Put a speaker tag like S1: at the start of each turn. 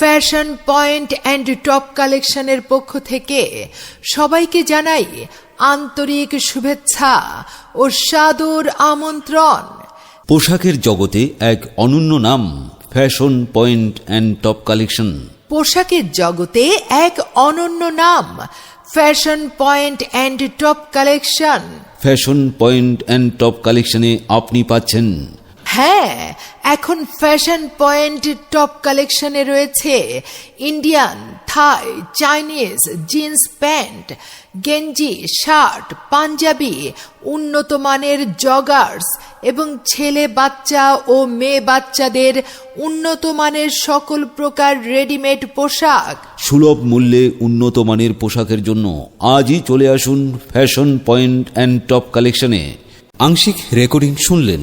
S1: Fashion point and top কালেকশনের পক্ষ থেকে সবাইকে জানাই আন্তরিক শুভেচ্ছা ও সাদর আমন্ত্রণ।
S2: পোশাকের জগতে এক অনন্য নাম fashion point and top collection.
S1: পোশাকের জগতে এক অনন্য নাম fashion point and top collection.
S2: Fashion point and top কালেকশনে আপনি পাচ্ছেন
S1: হ্যাঁ এখন ফ্যাশন পয়েন্ট টপ কালেকশনে রয়েছে Indian Thai Chinese jeans pant গেঞ্জি শার্ট পাঞ্জাবি, উন্নত মানের জগার্স এবং ছেলে বাচ্চা ও মেয়ে বাচ্চাদের উন্নত মানের সকল প্রকার রেডিমেড পোশাক।
S2: সুলভ মূল্যে উন্নত মানের পোশাকের জন্য আজই চলে আসুন ফ্যাশন পয়েন্ট অ্যান্ড টপ কালেকশনে আংশিক রেকর্ডিং শুনলেন।